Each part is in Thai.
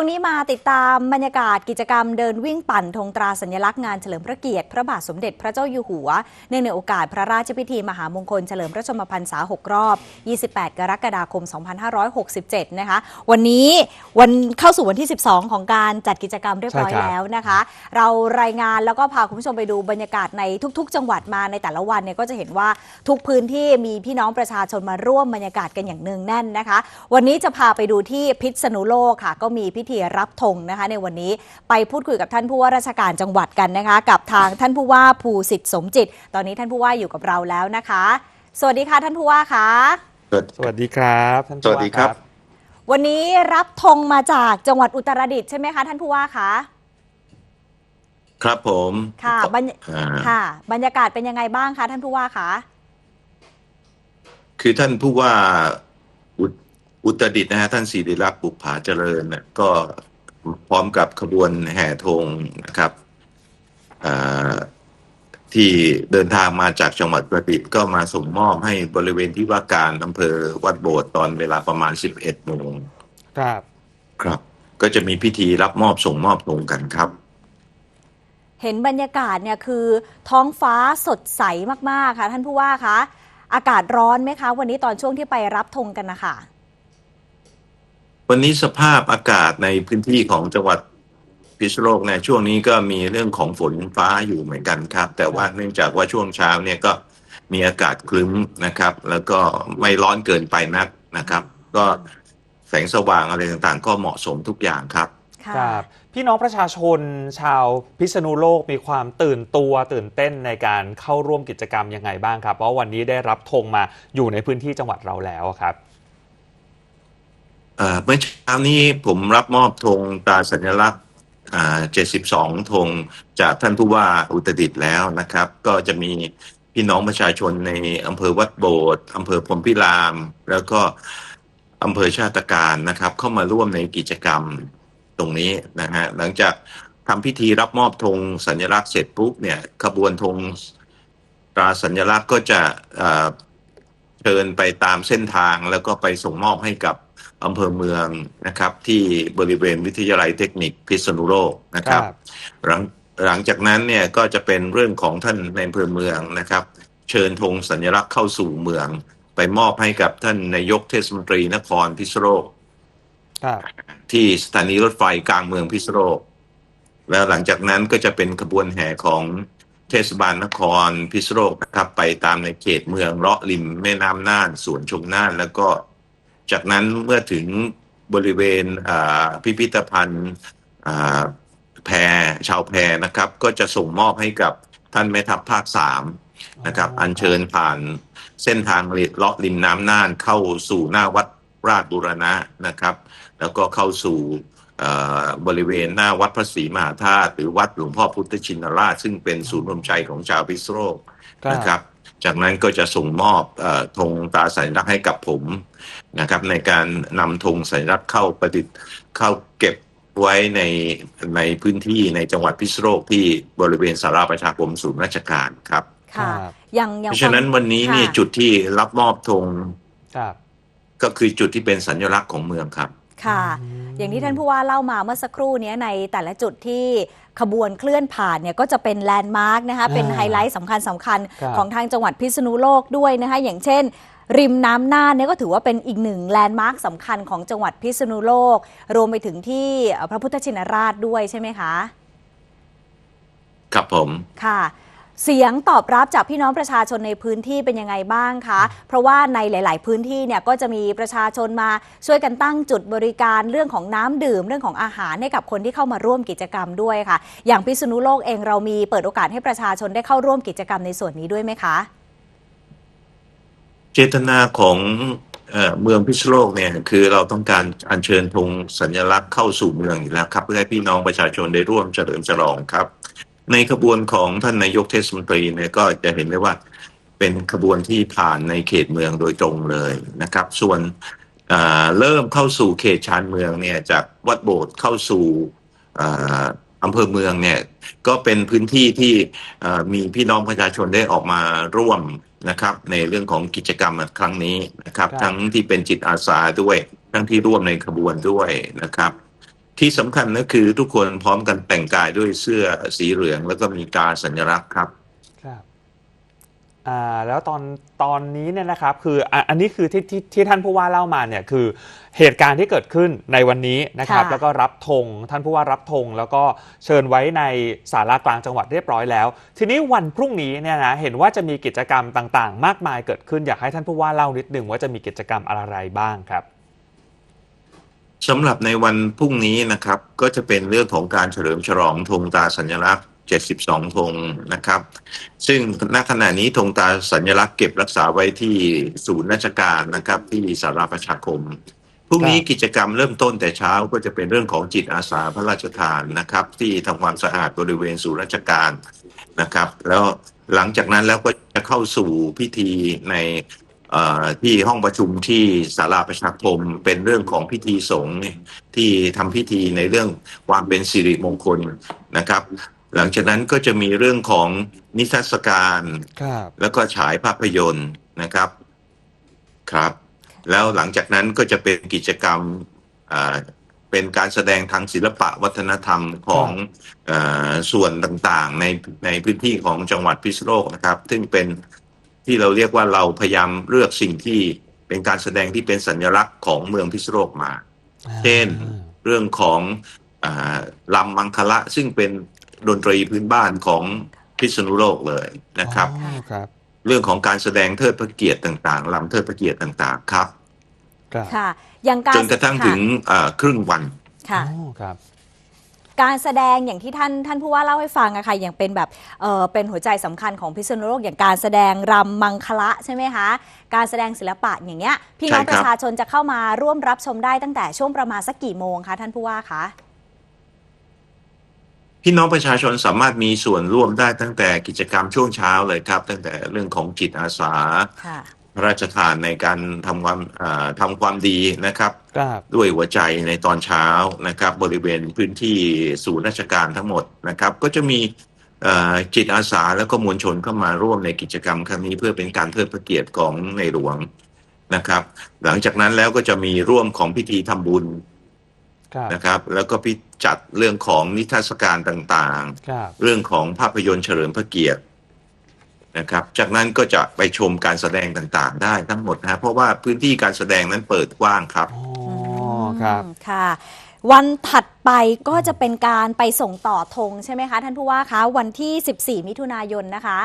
ช่วงนี้มาติดตามบรรยากาศกิจกรรมเดินวิ่งปั่นธงตราสัญลักษณ์งานเฉลิมพระเกียรติพระบาทสมเด็จพระเจ้าอยู่หัว เนื่องในโอกาสพระราชพิธีมหามงคลเฉลิมพระชนมพรรษา 6 รอบ 28 กรกฎาคม 2567 นะคะ วันนี้วันเข้าสู่วันที่ 12 ของการจัดกิจกรรมเรียบร้อยแล้วนะคะ เรารายงานแล้วก็พาคุณผู้ชมไปดูบรรยากาศในทุก ๆ จังหวัดมาในแต่ละวันเนี่ยก็จะเห็นว่าทุกพื้นที่มีพี่น้องประชาชนมาร่วมบรรยากาศกันอย่างเนืองแน่นนะคะ วันนี้จะพาไปดูที่พิษณุโลกค่ะก็มีพิธีรับธงนะคะ ในวันนี้ไปพูดคุยกับท่านผู้ว่าราชการจังหวัดกันนะคะ กับทางท่านผู้ว่าภูสิทธิ์สมจิต ตอนนี้ท่านผู้ว่าอยู่กับเราแล้วนะคะ สวัสดีค่ะท่านผู้ว่าคะสวัสดีครับท่านสวัสดีครับ วันนี้รับธงมาจากจังหวัดอุตรดิตถ์ใช่ไหมคะท่านผู้ว่าคะครับผมค่ะบรรยอ่าค่ะ บรรยากาศเป็นยังไงบ้างคะท่านผู้ว่าคะคือท่านผู้ว่าอุ อุตรดิตถ์นะฮะท่านศิริลักษณ์บุกผาเจริญน่ะก็พร้อมกับขบวนแห่ธงนะครับอ่าที่เดินทางมาจากจังหวัดประดิษฐ์ก็มาส่งมอบให้บริเวณที่ว่าการอำเภอวัดโบสถ์ตอนเวลาประมาณ 11โมงครับ ครับ ก็จะมีพิธีรับมอบส่งมอบธงกันครับ เห็นบรรยากาศเนี่ยคือ ท้องฟ้าสดใสมากๆค่ะ ท่านผู้ว่าคะอากาศร้อนไหมคะ วันนี้ตอนช่วงที่ไปรับธงกันนะคะ วันนี้สภาพอากาศในพื้นที่ของจังหวัดพิษณุโลกในช่วงนี้ก็มีเรื่องของฝนฟ้าอยู่เหมือนกันครับ แต่ว่าเนื่องจากว่าช่วงเช้าเนี่ยก็มีอากาศคลึ้มนะครับ แล้วก็ไม่ร้อนเกินไปนักนะครับ ก็แสงสว่างอะไรต่างๆ ก็เหมาะสมทุกอย่างครับ ค่ะ ครับพี่น้องประชาชนชาวพิษณุโลกมีความตื่นตัวตื่นเต้นในการเข้าร่วมกิจกรรมยังไงบ้างครับ เพราะวันนี้ได้รับธงมาอยู่ในพื้นที่จังหวัดเราแล้วครับ เมื่อเช้านี้ผมรับมอบธงตราสัญลักษณ์72ธงจากท่านผู้ว่าอุตรดิตถ์แล้วนะครับ ก็จะมีพี่น้องประชาชนในอำเภอวัดโบสถ์อำเภอพรมพิราม แล้วก็อำเภอชาติการนะครับ เข้ามาร่วมในกิจกรรมตรงนี้นะฮะหลังจากทำพิธีรับมอบธงสัญลักษณ์เสร็จปุ๊บเนี่ยขบวนธงตราสัญลักษณ์ก็จะเอ่อเชิญไปตามเส้นทางแล้วก็ไปส่งมอบให้กับ อำเภอเมืองนะครับ ที่บริเวณวิทยาลัยเทคนิคพิษณุโลกนะครับ หลังหลังจากนั้นเนี่ยก็จะเป็นเรื่องของท่านในอำเภอเมืองนะครับ เชิญธงสัญลักษณ์เข้าสู่เมือง ไปมอบให้กับท่านนายกเทศมนตรีนครพิษณุโลก ครับ ที่สถานีรถไฟกลางเมืองพิษณุโลก แล้วหลังจากนั้นก็จะเป็นขบวนแห่ของเทศบาลนครพิษณุโลกนะครับ ไปตามในเขตเมืองเลาะริมแม่น้ำน่านสวนชมน่าน แล้วก็ จากนั้นเมื่อถึงบริเวณอ่าพิพิธภัณฑ์อ่าแพรชาวแพรนะครับ ก็จะส่งมอบให้กับท่านแม่ทัพภาคสามนะครับอัญเชิญผ่านเส้นทางเลาะริมน้ำน่านเข้าสู่หน้าวัดราชบุรณะนะครับ แล้วก็เข้าสู่เอ่อบริเวณหน้าวัดพระศรีมหาธาตุหรือวัดหลวงพ่อพุทธชินราช ซึ่งเป็นศูนย์รวมใจของชาวพิษณุโลกนะครับ จากนั้นก็จะส่งมอบเออธงตราสัญลักษณ์ให้กับผมนะครับ ในการนำธงสัญลักษณ์เข้าประดิษฐ์เข้าเก็บไว้ในในพื้นที่ในจังหวัดพิษณุโลกที่บริเวณสาราประชาคมศูนย์ราชการครับค่ะครับอย่างอย่างเพราะฉะนั้นวันนี้นี่ค่ะจุดที่รับมอบธงครับก็คือจุดที่เป็นสัญลักษณ์ของเมืองครับ ค่ะ อย่างที่ท่านผู้ว่าเล่ามาเมื่อสักครู่เนี้ยในแต่ละจุดที่ขบวนเคลื่อนผ่านเนี่ยก็จะเป็นแลนด์มาร์กนะคะอ่าเป็นไฮไลท์สำคัญสำคัญครับของทางจังหวัดพิษณุโลกด้วยนะคะอย่างเช่นริมน้ำน่านเนี่ยก็ถือว่าเป็นอีกหนึ่งแลนด์มาร์กสำคัญของจังหวัดพิษณุโลก รวมไปถึงที่เอ่อพระพุทธชินราชด้วยใช่ไหมคะ ครับผม ค่ะ เสียงตอบรับจากพี่น้องประชาชนในพื้นที่เป็นยังไงบ้างคะ เพราะว่าในหลาย ๆ พื้นที่เนี่ยก็จะมีประชาชนมาช่วยกันตั้งจุดบริการเรื่องของน้ำดื่มเรื่องของอาหารให้กับคนที่เข้ามาร่วมกิจกรรมด้วยค่ะ อย่างพิษณุโลกเองเรามีเปิดโอกาสให้ประชาชนได้เข้าร่วมกิจกรรมในส่วนนี้ด้วยไหมคะ เจตนาของเมืองพิษณุโลกเนี่ยคือเราต้องการอัญเชิญธงสัญลักษณ์เข้าสู่เมืองอยู่แล้วครับ เพื่อให้พี่น้องประชาชนได้ร่วมเฉลิมฉลองครับ ในขบวนของท่านนายกเทศมนตรีเนี่ยก็จะเห็นได้ว่าเป็นขบวนที่ผ่านในเขตเมืองโดยตรงเลยนะครับ ส่วนเเริ่มเข้าสู่เขตชานเมืองเนี่ยจากวัดโบสถ์เข้าสู่อำเภอเมืองเนี่ยก็เป็นพื้นที่ที่มีพี่น้องประชาชนได้ออกมาร่วมนะครับ ในเรื่องของกิจกรรมครั้งนี้นะครับ ทั้งที่เป็นจิตอาสาด้วย ทั้งที่ร่วมในขบวนด้วยนะครับ ที่สำคัญก็คือทุกคนพร้อมกันแต่งกายด้วยเสื้อสีเหลือง แล้วก็มีตราสัญลักษณ์ครับครับอ่าแล้วตอนตอนนี้เนี่ยนะครับคืออะอันนี้คือที่ที่ที่ท่านผู้ว่าเล่ามาเนี่ยคือเหตุการณ์ที่เกิดขึ้นในวันนี้นะครับ ค่ะแล้วก็รับธงท่านผู้ว่ารับธงแล้วก็เชิญไว้ในศาลากลางจังหวัดเรียบร้อยแล้ว ทีนี้วันพรุ่งนี้เนี่ยนะเห็นว่าจะมีกิจกรรมต่างๆ มากมายเกิดขึ้นอยากให้ท่านผู้ว่าเล่านิดหนึ่งว่าจะมีกิจกรรมอะไรบ้างครับ สำหรับในวันพรุ่งนี้นะครับ ก็จะเป็นเรื่องของการเฉลิมฉลองธงตราสัญลักษณ์ 72 ธงนะครับ ซึ่งณขณะนี้ธงตราสัญลักษณ์เก็บรักษาไว้ที่ศูนย์ราชการนะครับ ที่สาราประชาคมพรุ่งนี้ครับกิจกรรมเริ่มต้นแต่เช้าก็จะเป็นเรื่องของจิตอาสาพระราชทานนะครับ ที่ทำความสะอาดบริเวณศูนย์ราชการนะครับ แล้วหลังจากนั้นแล้วก็จะเข้าสู่พิธีในเอ่อ ที่ห้องประชุมที่ศาลาประชาคมเป็นเรื่องของพิธีสงฆ์ที่ทำพิธีในเรื่องความเป็นสิริมงคลนะครับ หลังจากนั้นก็จะมีเรื่องของนิทรรศการครับแล้วก็ฉายภาพยนตร์นะครับครับ แล้วหลังจากนั้นก็จะเป็นกิจกรรมอ่าเป็นการแสดงทางศิลปะวัฒนธรรมของเออส่วนต่างๆ ในในพื้นที่ของจังหวัดพิษณุโลกนะครับ ซึ่งเป็น ที่เราเรียกว่าเราพยายามเลือกสิ่งที่เป็นการแสดงที่เป็นสัญลักษณ์ของเมืองพิษณุโลกมา เช่นเรื่องของอาลำมังคละซึ่งเป็นดนตรีพื้นบ้านของพิษณุโลกเลยนะครับอ๋อครับ เรื่องของการแสดงเทิดพระเกียรติต่างๆลำเทิดพระเกียรติต่างๆครับครับค่ะอย่างการจนกระทั่งถึงเอ่อครึ่งวันค่ะอ๋อครับ การแสดงอย่างที่ท่านท่านผู้ว่าเล่าให้ฟังอะค่ะอย่างเป็นแบบเออเป็นหัวใจสำคัญของพิษณุโลกอย่างการแสดงรำมังคละใช่ไหมคะการแสดงศิลปะอย่างเงี้ยพี่น้องใช่ครับประชาชนจะเข้ามาร่วมรับชมได้ตั้งแต่ช่วงประมาณสักกี่โมงคะท่านผู้ว่าคะพี่น้องประชาชนสามารถมีส่วนร่วมได้ตั้งแต่กิจกรรมช่วงเช้าเลยครับ ตั้งแต่เรื่องของจิตอาสาค่ะพ ระราชทานในการทำความเอ่อทำความดีนะครับครับ ด้วยหัวใจในตอนเช้านะครับ บริเวณพื้นที่ศูนย์ราชการทั้งหมดนะครับ ก็จะมีเอ่อจิตอาสาแล้วก็มวลชนเข้ามาร่วมในกิจกรรมครั้งนี้เพื่อเป็นการเทิดพระเกียรติของในหลวงนะครับ หลังจากนั้นแล้วก็จะมีร่วมของพิธีทำบุญครับนะครับ แล้วก็พิจัดเรื่องของนิทรรศการต่างครับๆเรื่องของภาพยนตร์เฉลิมพระเกียรติ นะครับ จากนั้นก็จะไปชมการแสดงต่างๆ ได้ทั้งหมดนะเพราะว่าพื้นที่การแสดงนั้นเปิดกว้างครับอ๋อครับอืมค่ะ วันถัดไปก็จะเป็นการไปส่งต่อธงใช่ไหมคะ ท่านผู้ว่าคะวันที่ 14 มิถุนายนนะคะ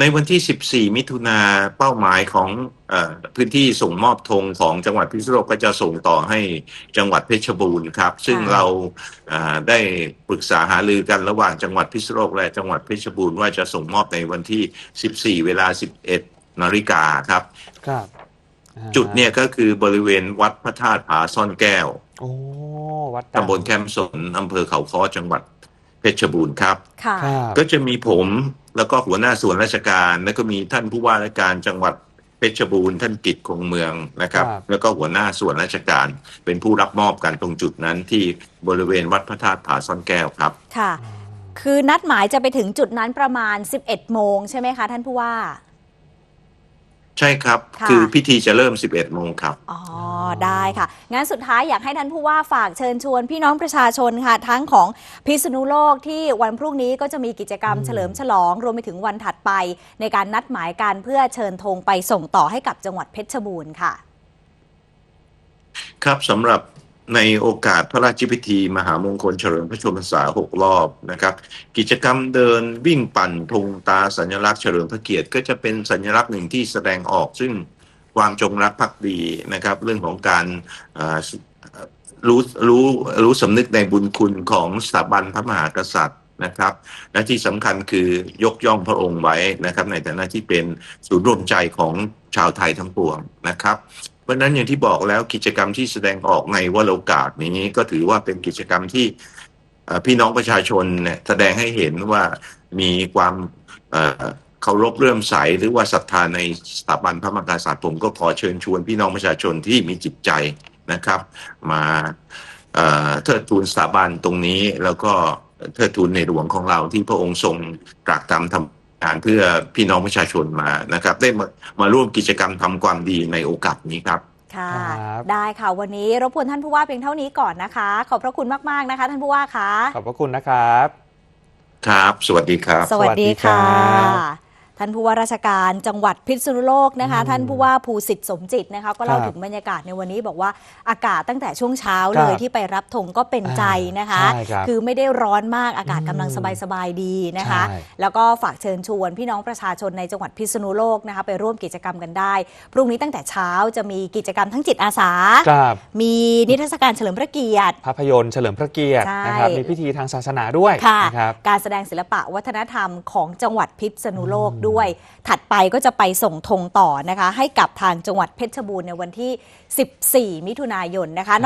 ในวันที่ 14 มิถุนาเป้าหมายของเออพื้นที่ส่งมอบธงของจังหวัดพิษณุโลกก็จะส่งต่อให้จังหวัดเพชรบูรณ์ครับ ซึ่งค่ะเราเอ่อได้ปรึกษาหารือกันระหว่างจังหวัดพิษณุโลกและจังหวัดเพชรบูรณ์ว่าจะส่งมอบในวันที่ 14 เวลา 11 นาฬิกาครับ ครับอ่าจุดเนี่ยก็คือบริเวณวัดพระธาตุผาซ่อนแก้ว โอ้ วัดดังตำบลแคมป์สนอำเภอเขาค้อจังหวัด เพชรบูรณ์ครับ ค่ะครับก็จะมีผมแล้วก็หัวหน้าส่วนราชการ แล้วก็มีท่านผู้ว่าราชการจังหวัดเพชรบูรณ์ท่านกิจคงเมืองนะครับ ครับ แล้วก็หัวหน้าส่วนราชการเป็นผู้รับมอบกันตรงจุดนั้นที่บริเวณวัดพระธาตุผาซ่อนแก้วครับ ค่ะ คือนัดหมายจะไปถึงจุดนั้นประมาณ 11 โมงใช่ไหมคะ ท่านผู้ว่า ใช่ครับ ค่ะ คือพิธีจะเริ่ม 11โมงครับ อ๋อ ได้ค่ะ งั้นสุดท้ายอยากให้ท่านผู้ว่าฝากเชิญชวนพี่น้องประชาชนค่ะ ทั้งของพิษณุโลกที่วันพรุ่งนี้ก็จะมีกิจกรรมอืมเฉลิมฉลอง รวมไปถึงวันถัดไป ในการนัดหมายกันเพื่อเชิญธงไปส่งต่อให้กับจังหวัดเพชรบูรณ์ค่ะ ครับสำหรับ ในโอกาสพระราชพิธี มหามงคลเฉลิมพระชนมพรรษาหกรอบนะครับ กิจกรรมเดินวิ่งปั่นธงตาสัญลักษณ์เฉลิมพระเกียรติก็จะเป็นสัญลักษณ์หนึ่งที่แสดงออกซึ่งความจงรักภักดีนะครับ เรื่องของการรู้รู้รู้สำนึกในบุญคุณของสถาบันพระมหากษัตริย์นะครับ และที่สำคัญคือยกย่องพระองค์ไว้นะครับ ในฐานะที่เป็นศูนย์รวมใจของชาวไทยทั้งปวงนะครับ เพราะนั้นอย่างที่บอกแล้วกิจกรรมที่แสดงออกในวโรกาสนี้ก็ถือว่าเป็นกิจกรรมที่พี่น้องประชาชนเนี่ยแสดงให้เห็นว่ามีความเคารพเรื่อมใสหรือว่าศรัทธาในสถาบันพระมหากษัตริย์ผมก็ขอเชิญชวนพี่น้องประชาชนที่มีจิตใจนะครับ มาเทิดทูนสถาบันตรงนี้แล้วก็เทิดทูนในหลวงของเราที่พระองค์ทรงตรากตรำ ทำงานเพื่อพี่น้องประชาชนมานะครับ ได้มามาร่วมกิจกรรมทำความดีในโอกาสนี้ครับค่ะ ครับ ได้ค่ะวันนี้รบกวนท่านผู้ว่าเพียงเท่านี้ก่อนนะคะ ขอบพระคุณมากๆนะคะ ท่านผู้ว่าคะ ขอบพระคุณนะครับ ครับ สวัสดีครับ สวัสดีค่ะสวัสดีครับ ท่านผู้ว่าราชการจังหวัดพิษณุโลกนะคะอืมท่านผู้ว่าภูสิทธิ์สมจิตนะคะ ก็เล่าครับถึงบรรยากาศในวันนี้บอกว่าอากาศตั้งแต่ช่วงเช้าเลยครับที่ไปรับธงก็เป็นใจนะคะใช่ครับคือไม่ได้ร้อนมากอากาศอืมกำลังสบายๆดีนะคะใช่แล้วก็ฝากเชิญชวนพี่น้องประชาชนในจังหวัดพิษณุโลกนะคะ ไปร่วมกิจกรรมกันได้ พรุ่งนี้ตั้งแต่เช้าจะมีกิจกรรมทั้งจิตอาสาครับมีนิทรรศการเฉลิมพระเกียรติ ภาพยนตร์เฉลิมพระเกียรติใช่นะครับมีพิธีทางศาสนาด้วยค่ะนะครับการแสดงศิลปะวัฒนธรรมของจังหวัดพิษณุโลกด้วย ถัดไปก็จะไปส่งธงต่อนะคะ ให้กับทางจังหวัดเพชรบูรณ์ในวันที่ 14 มิถุนายนนะคะ